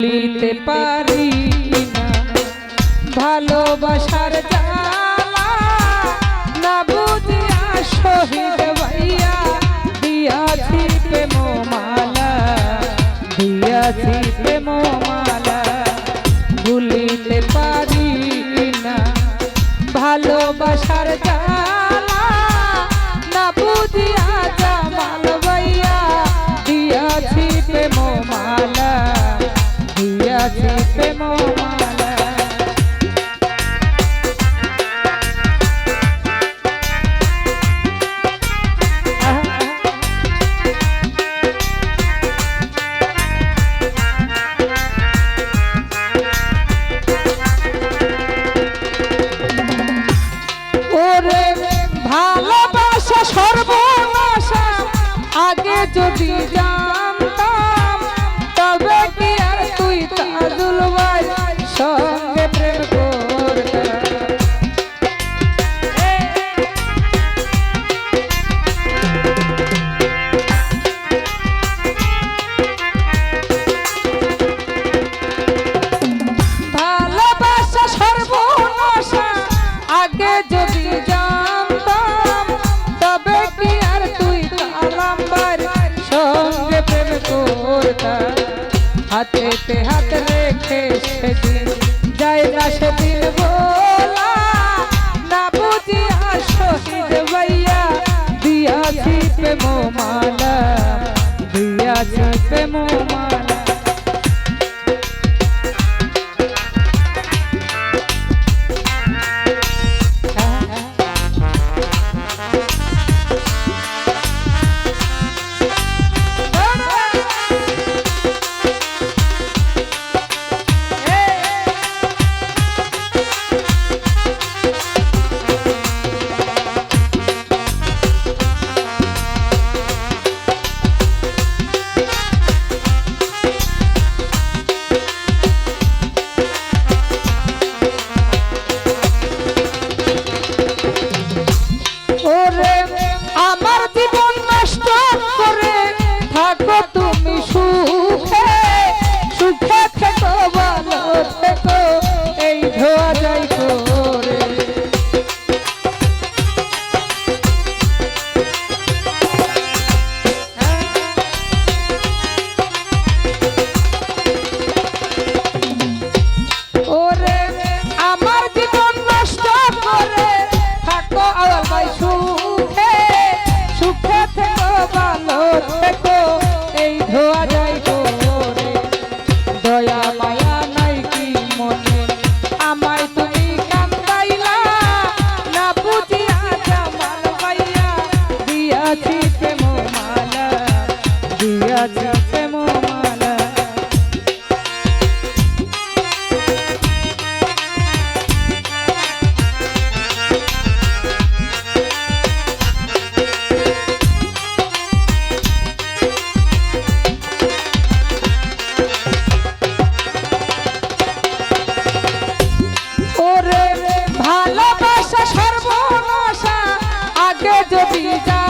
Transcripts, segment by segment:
লিতে পারি। যদি যা আসে সেদিন যায় না সেদিন বলা না বুঝিয়া শহীদ ভাইয়া দিয়াছি প্রেম মালা দিয়াছি প্রেম যদি যা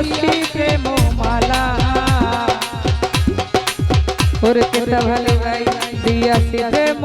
ষষ্ঠী প্রেম মালা। ওরে কেটা ভালো ভাই দিয়াছি প্রেম।